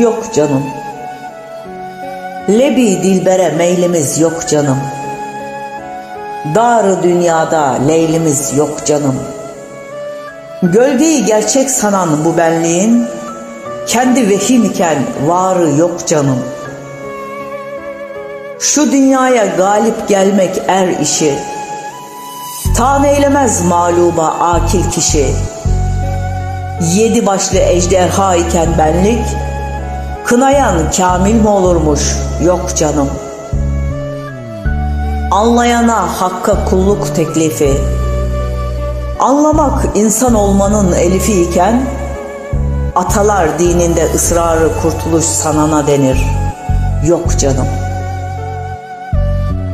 Yok canım. Lebi dilbere meylimiz yok canım. Darı dünyada leylimiz yok canım. Gölgeyi gerçek sanan bu benliğin kendi vehim iken varı yok canım. Şu dünyaya galip gelmek er işi. Tan eylemez mağluba akil kişi. Yedi başlı ejderha iken benlik, kınayan kamil mi olurmuş? Yok canım. Anlayana hakka kulluk teklifi, anlamak insan olmanın elifi iken, atalar dininde ısrarı kurtuluş sanana denir. Yok canım.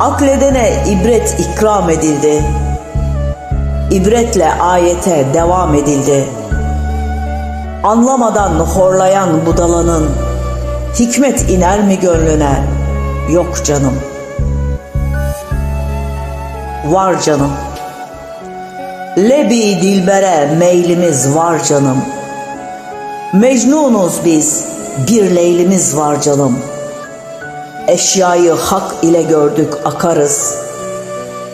Akledene ibret ikram edildi. İbretle ayete devam edildi. Anlamadan horlayan budalanın hikmet iner mi gönlüne? Yok canım. Var canım. Lebi dilbere meylimiz var canım. Mecnunuz biz, bir leylimiz var canım. Eşyayı hak ile gördük akarız.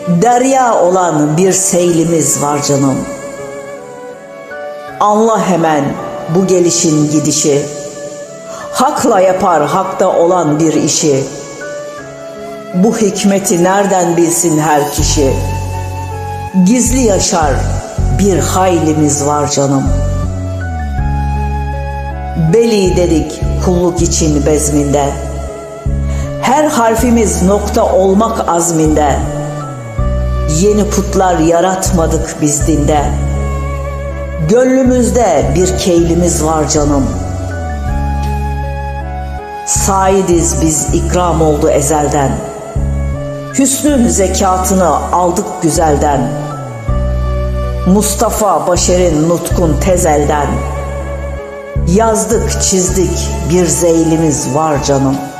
Derya olan bir seylimiz var canım. Anla hemen bu gelişin gidişi. Hakla yapar hakta olan bir işi. Bu hikmeti nereden bilsin her kişi? Gizli yaşar bir haylimiz var canım. Beli dedik kulluk için bezminde. Her harfimiz nokta olmak azminde. Yeni putlar yaratmadık biz dinde. Gönlümüzde bir keylimiz var canım. Saidiz biz ikram oldu ezelden. Hüsnün zekatını aldık güzelden. Mustafa Başer'in nutkun tezelden. Yazdık çizdik bir zeylimiz var canım.''